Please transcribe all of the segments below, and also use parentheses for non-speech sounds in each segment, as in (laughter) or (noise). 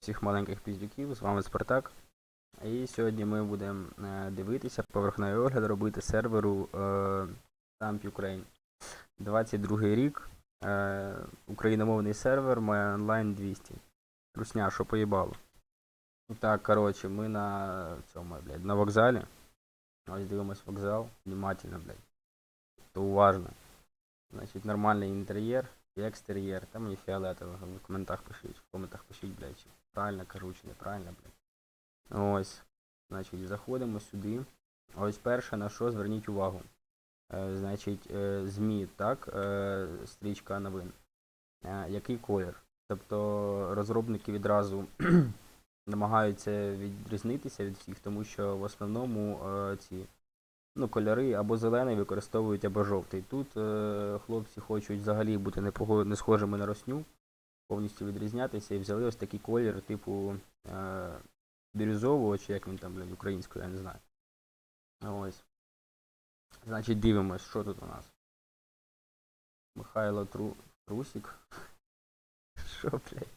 всіх маленьких піздюків, з вами Спартак. І сьогодні ми будемо е, дивитися поверхневий огляд робити серверу е, Ukraine. 22 рік. Е, україномовний сервер, має онлайн 200. Русня, що поїбало. Ну Так, коротше, ми на цьому, блядь, на вокзалі. Ось дивимось вокзал. Внимательно, блядь. То уважно. Значить, нормальний інтер'єр і екстер'єр. Там мені фіолетово. В коментах пишіть. В коментах пишіть, блядь, правильно кажу, неправильно, блядь. Ось. Значить, заходимо сюди. Ось перше на що зверніть увагу. Е, значить, е, ЗМІ, так, е, стрічка новин. Е, який колір? Тобто розробники відразу (clears throat) намагаються відрізнитися від всіх, тому що в основному е, ці ну, кольори або зелений використовують, або жовтий. Тут е, хлопці хочуть взагалі бути не схожими на росню, повністю відрізнятися і взяли ось такий колір, типу е, бірюзового, чи як він там, блядь, українською, я не знаю. Ось. Значить, дивимось, що тут у нас. Михайло Тру... Трусік. (laughs) Що, блядь?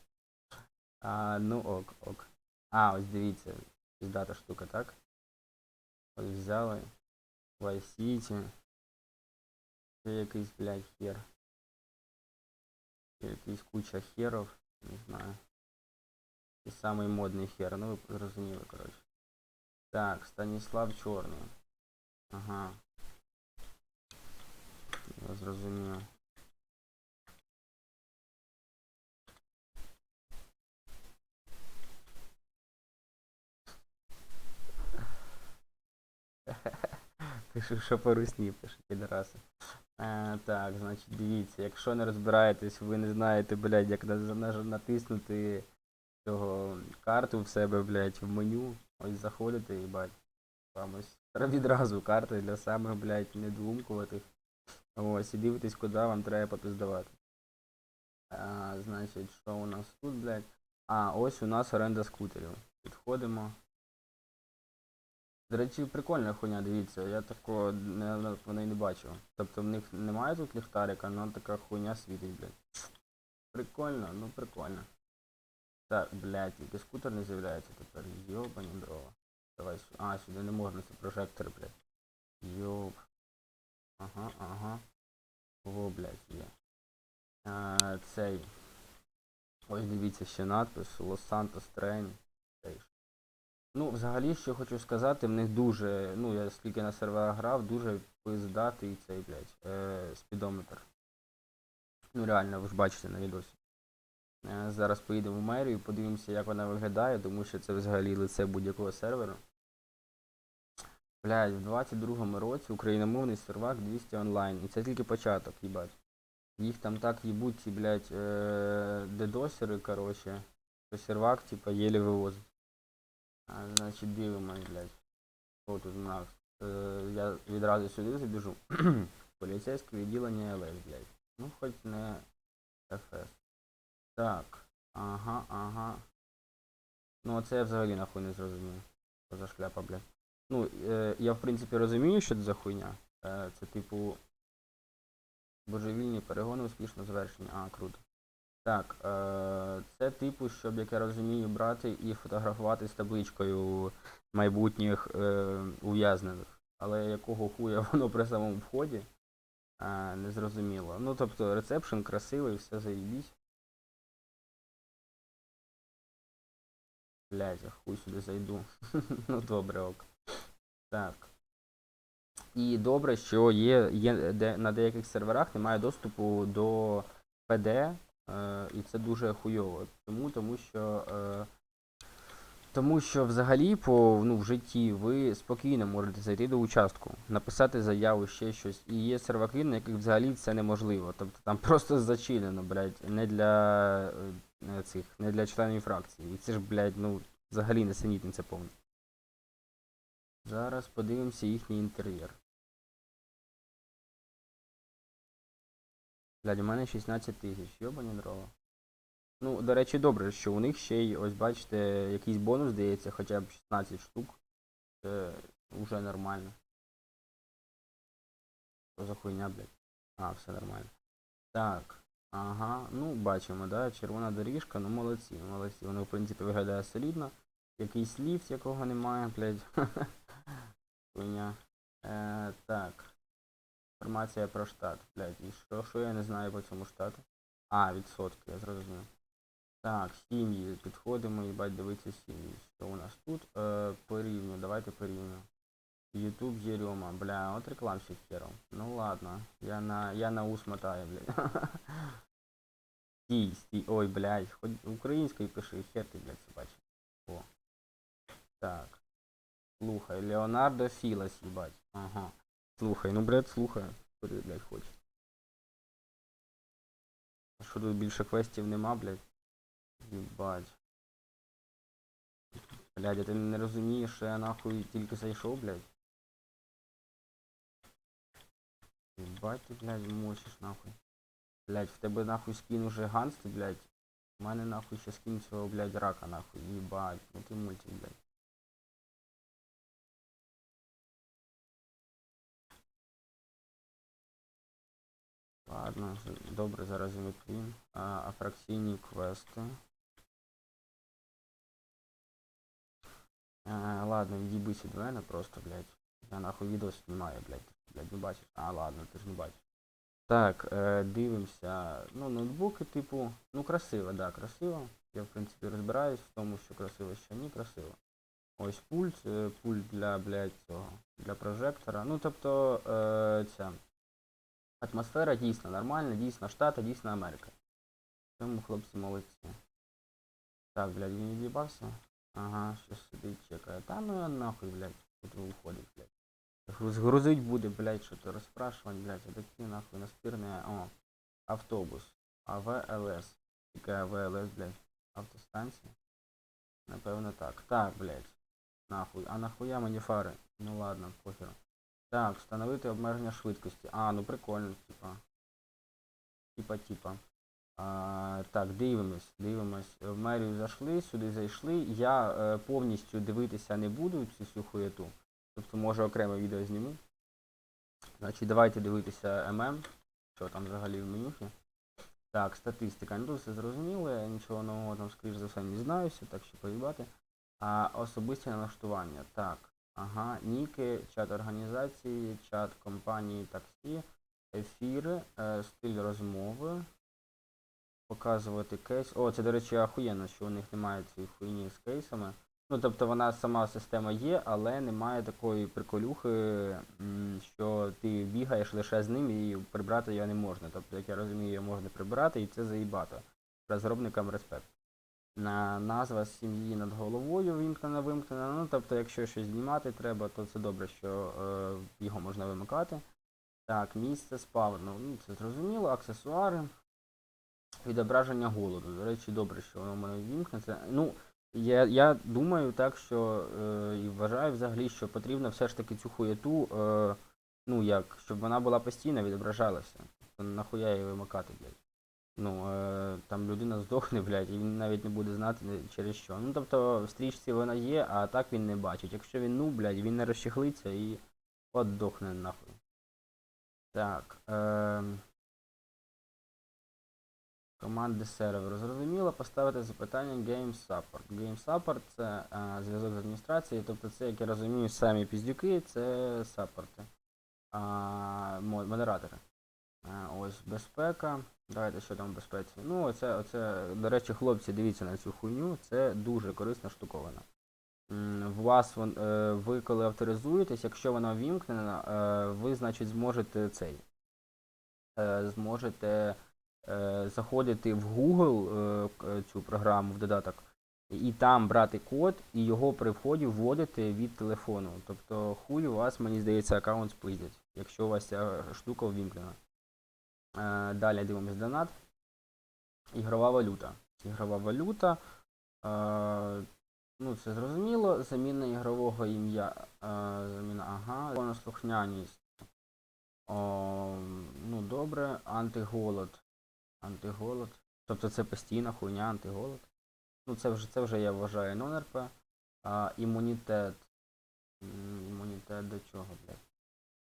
А, ну ок, ок. А, ось дивіться, піздата штука, так? Ось взяли. Vice City. Це якийсь, блядь, хер. Якийсь куча херов, не знаю. І самий модний хер, ну ви зрозуміли, коротше. Так, Станіслав Чорний. Ага. Я зрозумів. Пишу, (laughs) що по русні, пише підраси. Е, так, значить, дивіться, якщо не розбираєтесь, ви не знаєте, блядь, як на, на, натиснути цього карту в себе, блядь, в меню. Ось заходите і бать. Там ось відразу карти для самих, блядь, недоумкуватих. Ось, і дивитесь, куди вам треба попіздавати. А, значить, що у нас тут, блядь? А, ось у нас оренда скутерів. Підходимо. До речі, прикольна хуйня, дивіться, я такого не, не, не бачив. Тобто в них немає тут ліхтарика, але така хуйня світить, блядь. Прикольно, ну прикольно. Так, блядь, тільки скутер не з'являється тепер. Йобані дрова. Давай сюди. А, сюди не можна, це прожектор, блядь. Йоп. Ага, ага. О, блядь, є. А, цей. Ось дивіться ще надпис Santos Train Station. Ну, взагалі, що хочу сказати, в них дуже, ну, я скільки на серверах грав, дуже пиздатий цей, блядь, е, спідометр. Ну, реально, ви ж бачите на відосі. Е, зараз поїдемо в мерію, подивимося, як вона виглядає, тому що це взагалі лице будь-якого серверу. Блядь, в 22-му році україномовний сервак 200 онлайн. І це тільки початок, їбать. Їх там так їбуть, ці, блядь, е, дедосери, короче. Що сервак, типа, єлі вивозить. А, значить, дивимось, блядь. Що тут у нас? Е, я відразу сюди забіжу. (clears throat) Поліцейське відділення ЛС, блядь. Ну, хоч не ФС. Так. Ага, ага. Ну, оце я взагалі нахуй не зрозумів. Що за шляпа, блядь. Ну, е, я в принципі розумію, що це за хуйня. Е, це типу. Божевільні перегони успішно завершені. А, круто. Так, е, це типу, щоб, як я розумію, брати і фотографувати з табличкою майбутніх е, ув'язнених. Але якого хуя (laughs) воно при самому вході, е, не зрозуміло. Ну, тобто, рецепшн красивий, все заїбісь. Блять, я хуй сюди зайду. (laughs) ну добре, ок. Так. І добре, що є, є де, на деяких серверах немає доступу до PD, е, і це дуже хуйово. Тому, тому що. Е, тому що взагалі по ну, в житті ви спокійно можете зайти до участку, написати заяву, ще щось. І є серваки, на яких взагалі це неможливо. Тобто там (laughs) просто зачинено, блядь, не для е, цих, не для членів фракції. І це ж, блядь, ну, взагалі несенітниця повна. Зараз подивимося їхній інтер'єр. Блядь, у мене 16 тисяч, йобані дрова. Ну, до речі, добре, що у них ще й, ось бачите, якийсь бонус здається, хоча б 16 штук. Це вже нормально. Що за хуйня, блядь? А, все нормально. Так. Ага, ну бачимо, да, червона доріжка, ну молодці, молодці. Воно в принципі виглядає солідно. Якийсь ліфт, якого немає, блядь. (laughs) Хуйня. Е, так. Інформація про штат, блядь. І що, що я не знаю по цьому штату? А, відсотки, я зрозумів. Так, сім'ї. Підходимо, їбать, дивитися сім'ї. Що у нас тут? Е, порівню, давайте порівню. Ютуб Єрьома, бля, от рекламщик херов. Ну ладно, я на, я на ус мотаю, блядь. (laughs) Стій, стій, ой, блядь, хоч українською пиши, хер ти, блядь, собачий. О. Так. Слухай, Леонардо Філас, їбать. Ага. Слухай, ну, блядь, слухай. Ти, блядь, хочеш? А що тут більше квестів нема, блядь? Їбать. Блядь, а ти не розумієш, що я нахуй тільки зайшов, блядь? Ебать ти, блядь, мочиш нахуй. Блядь, в тебе нахуй скин уже ганст, блядь. У мене нахуй ще скин цього, блядь, рака нахуй. Ебать, ну ти мультик, блядь. Ладно, добре, зараз відповім. А, а квести. А, ладно, від'їбись від мене просто, блядь. Я нахуй відео знімаю, блядь. Блядь, не бачиш. А, ладно, ти ж не бачиш. Так, е, дивимося. Ну, ноутбуки, типу, ну красиво, да, красиво. Я в принципі розбираюсь в тому, що красиво, що ні, красиво. Ось пульт, е, пульт для, блядь, цього, для прожектора. Ну, тобто, е, ця атмосфера дійсно нормальна, дійсно Штати, дійсно Америка. В Цьому хлопці молодці. Так, блядь, він від'їбався. Ага, що сидить, чекає. Та ну нахуй, блядь, тут виходить, блядь. Груз- Грузить буде, блядь, що то розпрашувати, блядь, а такі нахуй настирне. О, автобус. АВЛС. Яка АВЛС, блядь, автостанція. Напевно так. Так, блядь. Нахуй. А нахуя мені фари? Ну ладно, похер. Так, встановити обмеження швидкості. А, ну прикольно, типа. Типа, типа. А, так, дивимось, дивимось. В мерію зайшли, сюди зайшли. Я е, повністю дивитися не буду цю всю хуєту. Тобто, може окреме відео зніму. Значить, давайте дивитися ММ. Що там взагалі в менюхі. Так, статистика. Ну все зрозуміло, я нічого нового там, скоріш за все, не знаюся, так що поїбати. А особисті налаштування. Так. Ага, ніки, чат організації, чат компанії таксі, ефіри, е, стиль розмови. Показувати кейс. О, це, до речі, ахуєнно, що у них немає цієї хуйні з кейсами. Ну, тобто вона сама система є, але немає такої приколюхи, що ти бігаєш лише з ним і прибрати його не можна. Тобто, як я розумію, його можна прибирати і це заїбато. Розробникам респект. На назва сім'ї над головою вимкнена, вимкнена. Ну, тобто, якщо щось знімати треба, то це добре, що е, його можна вимикати. Так, місце спавну. Ну, це зрозуміло, аксесуари. Відображення голоду. До речі, добре, що воно в мене вімкнеться. Ну, я, я думаю так, що е, і вважаю взагалі, що потрібно все ж таки цю хуєту, е, ну як, щоб вона була постійно відображалася. Тобто нахуя її вимикати, блядь. Ну, е, там людина здохне, (laughs) блядь, і він навіть не буде знати через що. Ну тобто в стрічці вона є, а так він не бачить. Якщо він ну, блядь, він не розчехлиться і от дохне нахуй. Так. Е, команди серверу. Зрозуміло, поставити запитання Game Support. Game Support це е, зв'язок з адміністрацією, тобто це, як я розумію, самі піздюки, це саппорти. А, модератори. Е, ось безпека. Давайте що там в безпеці. Ну, оце, оце, до речі, хлопці, дивіться на цю хуйню, це дуже корисна штуковина. В вас е, ви коли авторизуєтесь, якщо вона ввімкнена, е, ви, значить, зможете цей. Зможете заходити в Google цю програму в додаток, і там брати код і його при вході вводити від телефону. Тобто хуй у вас, мені здається, аккаунт спиздять, якщо у вас ця штука ввімкнена. Е, Далі дивимось донат. Ігрова валюта. Ігрова валюта. Е, ну, це зрозуміло. Заміна ігрового ім'я. Е, заміна, ага. Законослухняність. Ну, добре. Антиголод. Антиголод. Тобто це постійна хуйня, антиголод. Ну, це вже, це вже я вважаю нон-РП. Імунітет. Імунітет до чого, блядь?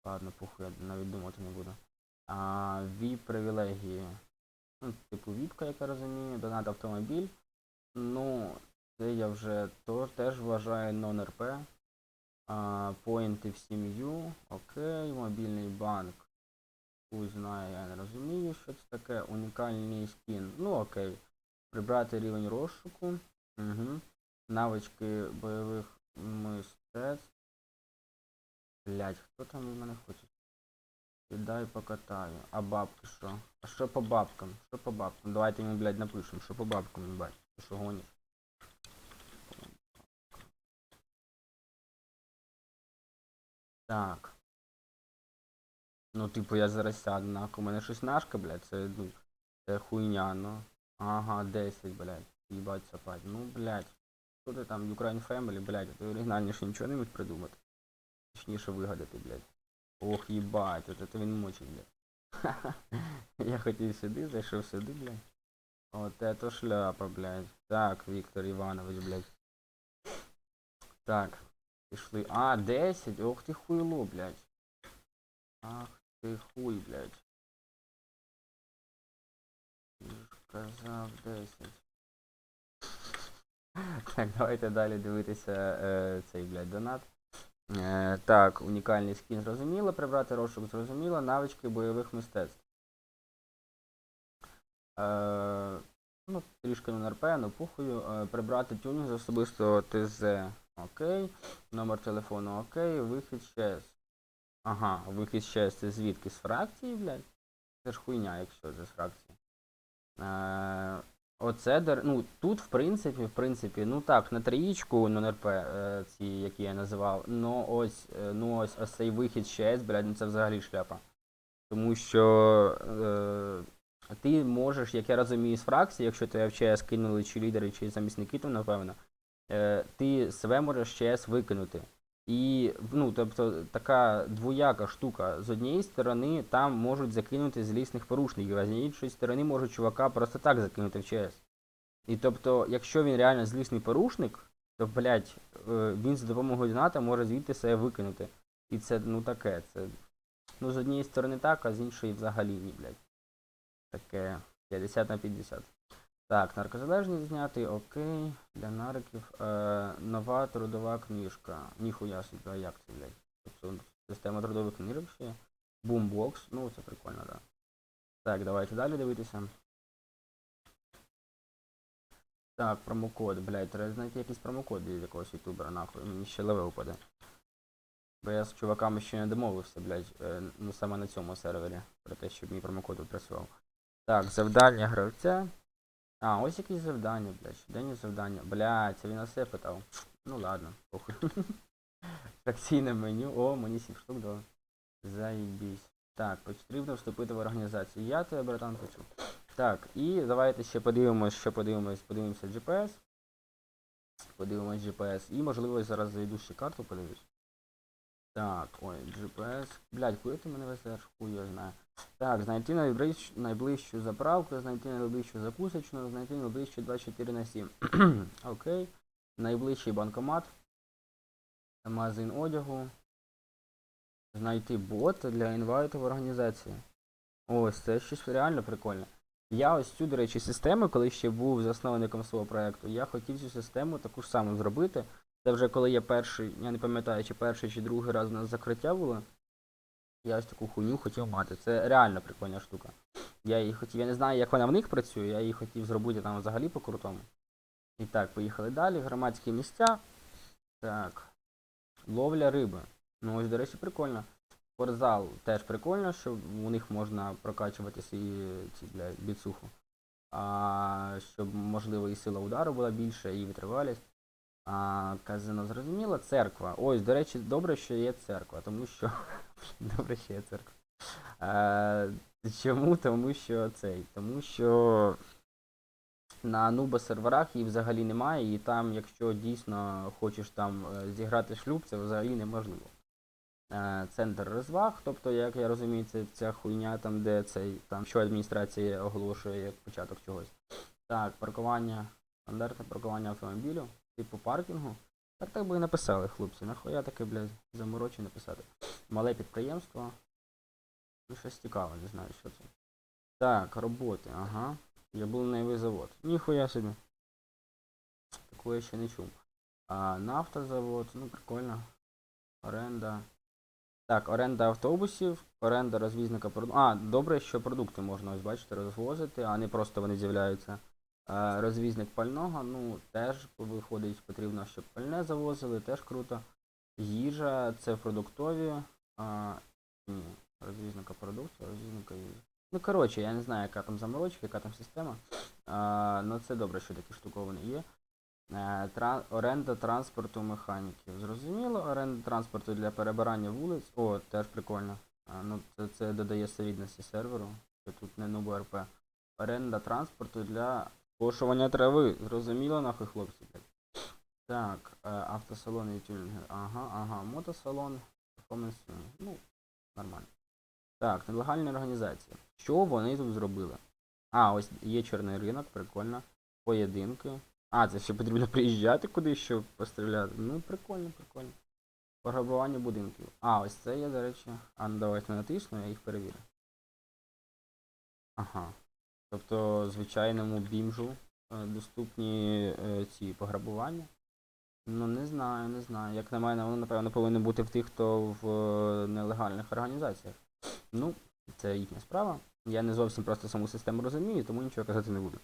Ладно, похуй, я навіть думати не буду. А, віп привілегії. Ну, типу Віпка, як я розумію, донат автомобіль. Ну, це я вже теж вважаю нон-РП. Поінти в сім'ю. Окей, мобільний банк. Хуй знає, я не розумію, що це таке. Унікальний скін. Ну окей. Прибрати рівень розшуку. Угу. Навички бойових мистецтв. Блять, хто там від мене хоче? Віддай покатаю. А бабки що? А що по бабкам? Що по бабкам? Давайте йому, блядь, напишемо, що по бабкам, їбать. Ти що гониш? Так. Ну, типу, я зараз сяду, нахуй. У мене щось нашка, блядь, це, ну, це хуйня, ну. Ага, 10, блядь. Їбать сапать. Ну, блядь. Що ти там, Ukraine Family, блядь, а ти оригінальніше нічого не міг придумати. Точніше вигадати, блядь. Ох, їбать, от це він мочить, блядь. (laughs) Я хотів сюди, зайшов сюди, блядь. От это шляпа, блядь. Так, Віктор Іванович, блядь. Так, пішли. А, 10? Ох ти хуйло, блядь. Ах ти хуй, блядь. Казав 10. (laughs) Так, давайте далі дивитися е, цей, блядь, донат. Е, так, унікальний скін зрозуміло, прибрати розшук зрозуміло, навички бойових мистецтв. Е, ну, трішки на РП, похую. Е, прибрати тюнінг з особистого ТЗ. Окей. Номер телефону окей. Вихід щез. Ага, вихід щез це звідки? З фракції, блядь? Це ж хуйня, якщо це з фракції. Е, Оце дер... ну тут в принципі, в принципі, ну так, на трієчку НРП, е, ці, які я називав, ну ось, е, ну ось ось цей вихід ще, блядь, ну це взагалі шляпа. Тому що е, ти можеш, як я розумію, з фракції, якщо тебе в ЧС кинули чи лідери, чи замісники, то напевно, е, ти себе можеш ЧС викинути. І, ну, тобто, така двояка штука. З однієї сторони там можуть закинути злісних порушників, а з іншої сторони можуть чувака просто так закинути в ЧС. І тобто, якщо він реально злісний порушник, то, блядь, е, він за допомогою доната може звідти себе викинути. І це, ну таке, це. Ну, з однієї сторони так, а з іншої взагалі ні, блядь. Таке 50 на 50. Так, наркозалежність зняти, окей. Для нариків. Е, нова трудова книжка. Ніхуя собі, а як це, блядь? Тобто система трудових книжок ще. Бумбокс, ну це прикольно, да. Так, давайте далі дивитися. Так, промокод, блядь, треба знайти якийсь промокод від якогось ютубера, нахуй, мені ще левел впаде. Бо я з чуваками ще не домовився, блядь, е, ну саме на цьому сервері, про те, щоб мій промокод працював. Так, завдання гравця. А, ось якісь завдання, блядь, щоденні завдання. Блядь, це він все питав. Ну ладно, похуй. (laughs) Фракційне меню. О, мені 7 штук дало. Заїбісь. Так, потрібно вступити в організацію. Я тебе, братан, хочу. Так, і давайте ще подивимось, що подивимось, подивимося GPS. Подивимось GPS. І можливо зараз зайду ще карту подивлюсь. Так, ой, GPS. Блядь, куди ти мене везеш? Хуй я знаю. Так, знайти найближ... найближчу заправку, знайти найближчу закусочну, знайти найближчу 24 на 7. (clears throat) Окей. Найближчий банкомат. Магазин одягу. Знайти бот для інвайту в організації. Ось, це щось реально прикольне. Я ось цю, до речі, систему, коли ще був засновником свого проекту, я хотів цю систему таку ж саму зробити. Це вже коли я перший, я не пам'ятаю, чи перший, чи другий раз у нас закриття було. Я ось таку хуйню хотів мати. Це реально прикольна штука. Я її хотів, я не знаю, як вона в них працює, я її хотів зробити там взагалі по крутому. І так, поїхали далі. Громадські місця. Так. Ловля риби. Ну ось, до речі, прикольно. Спортзал теж прикольно, що у них можна прокачувати свої ці, бля, біцуху. А, щоб, можливо, і сила удару була більша, і витривалість. А, казино зрозуміло, церква. Ось, до речі, добре, що є церква, тому що. (laughs) добре, що є церква. А, чому? Тому що цей. Тому що на нуба серверах її взагалі немає, і там, якщо дійсно хочеш там е, зіграти шлюб, це взагалі неможливо. Е, Центр розваг, тобто, як я розумію, це ця хуйня там, де цей, там, що адміністрація оголошує як початок чогось. Так, паркування, стандартне паркування автомобілю, типу паркінгу. Так так би і написали, хлопці. Нахуя таке, блядь, заморочі написати. Мале підприємство. Ну, щось цікаве, не знаю, що це. Так, роботи, ага. Яблуневий завод. Ніхуя собі. Такого я ще не чув. А, нафтозавод, ну прикольно. Оренда. Так, оренда автобусів, оренда розвізника продуктів. А, добре, що продукти можна, ось бачите, розвозити, а не просто вони з'являються. А, розвізник пального, ну, теж виходить, потрібно, щоб пальне завозили, теж круто. Їжа, це продуктові. А, ні, розвізника продуктів, розвізника їжі. Ну, коротше, я не знаю, яка там заморочка, яка там система. А, ну, це добре, що такі штуковини є. Е, Тра... Оренда транспорту механіків. Зрозуміло, оренда транспорту для перебирання вулиць. О, теж прикольно. А, ну, це, це додає солідності серверу. Тут не нубо РП. Оренда транспорту для кошування трави. Зрозуміло, нахуй, хлопці, блядь. Так, е, автосалон і тюнінги. Ага, ага, мотосалон. Ну, нормально. Так, нелегальні організації. Що вони тут зробили? А, ось є чорний ринок, прикольно. Поєдинки. А, це ще потрібно приїжджати кудись, щоб постріляти. Ну, прикольно, прикольно. Пограбування будинків. А, ось це є, до речі. А ну давайте натисну, я їх перевірю. Ага. Тобто звичайному бімжу е, доступні е, ці пограбування. Ну, не знаю, не знаю. Як на мене, воно, напевно, повинно бути в тих, хто в е, нелегальних організаціях. Ну, це їхня справа. Я не зовсім просто саму систему розумію, тому нічого казати не буду.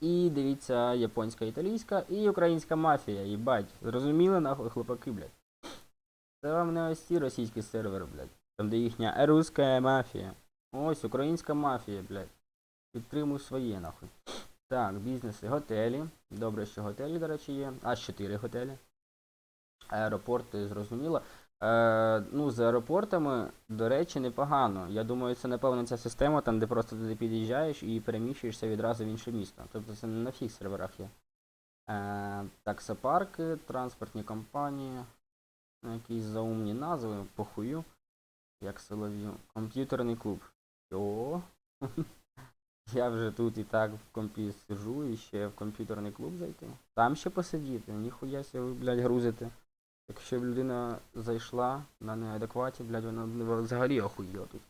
І дивіться, японська, італійська і українська мафія, їбать. Зрозуміли нахуй хлопаки, блядь. Це вам не ось ці російські сервери, блядь. Там де їхня руська мафія. Ось українська мафія, блядь. Підтримуй своє, нахуй. Так, бізнеси, готелі. Добре, що готелі, до речі, є. Аж 4 готелі. Аеропорти, зрозуміло. Е, ну, з аеропортами, до речі, непогано. Я думаю, це напевно ця система, там, де просто туди під'їжджаєш і переміщуєшся відразу в інше місто. Тобто це не на всіх серверах є. Е, таксопарки, транспортні компанії, якісь заумні назви, похую, як солов'ю. Комп'ютерний клуб. О, я вже тут і так в компі сижу і ще в комп'ютерний клуб зайти. Там ще посидіти, ніхуя себе блядь, грузите. Якщо б людина зайшла на неадекваті, блядь, вона взагалі охуїла тут.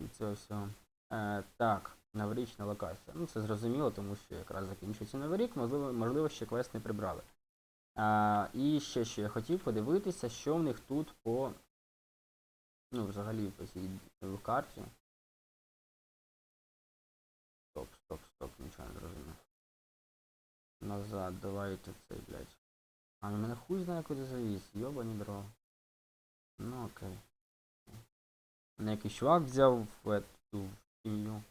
І це все. Е, так, новорічна локація. Ну це зрозуміло, тому що якраз закінчується новий рік, можливо, можливо, ще квест не прибрали. А, і ще що я хотів подивитися, що в них тут по. Ну, взагалі по цій карті. Стоп, стоп, стоп, нічого не зрозумів. Назад, давайте цей, блядь. А ну мене хуй знає куди завіз, йобані дрова. Ну окей. Мене якийсь чувак взяв в эту сім'ю.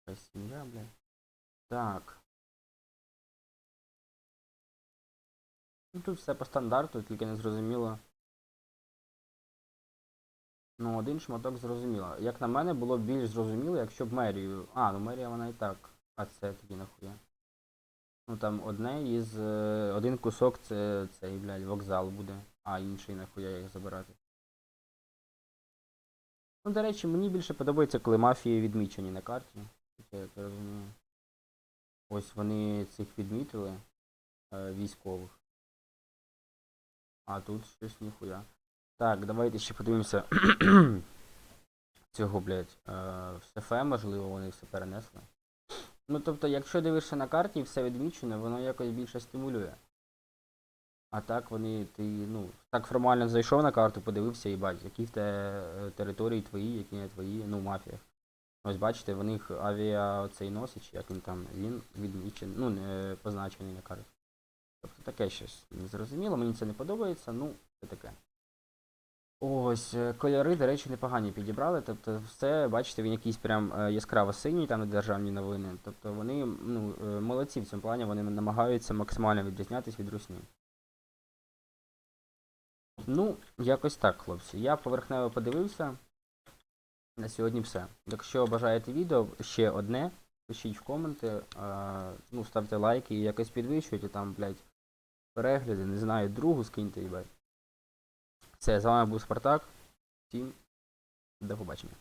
Якась сім'я, блядь. Так. Ну тут все по стандарту, тільки не зрозуміло. Ну, один шматок зрозуміло. Як на мене, було б більш зрозуміло, якщо б мерію. А, ну мерія вона і так. А це тоді нахуя. Ну там одне із. е, Один кусок це цей, блядь, вокзал буде, а інший нахуя їх забирати. Ну, до речі, мені більше подобається, коли мафії відмічені на карті. Я розумію. Ось вони цих відмітили е, військових. А тут щось ніхуя. Так, давайте ще подивимося. (clears throat) Цього, блядь, е, в СФ, можливо, вони все перенесли. Ну, тобто, якщо дивишся на карті і все відмічено, воно якось більше стимулює. А так вони, ти, ну, так формально зайшов на карту, подивився і бач, які в те е, території твої, які не твої, ну, мафія. Ось бачите, в них авіа цей носич, як він там, він відмічений, ну, не позначений на карті. Тобто таке щось незрозуміло, мені це не подобається, ну, це таке. Ось, е, кольори, до речі, непогані підібрали. Тобто все, бачите, він якийсь прям е, яскраво синій, там де державні новини. Тобто вони ну, е, молодці в цьому плані, вони намагаються максимально відрізнятись від русні. Ну, якось так, хлопці. Я поверхнево подивився. На сьогодні все. Якщо бажаєте відео, ще одне, пишіть в коменти, ну, ставте лайки і якось підвищуйте там, блядь, перегляди, не знаю, другу скиньте, їбать. Все, з вами був Спартак. Всім до побачення.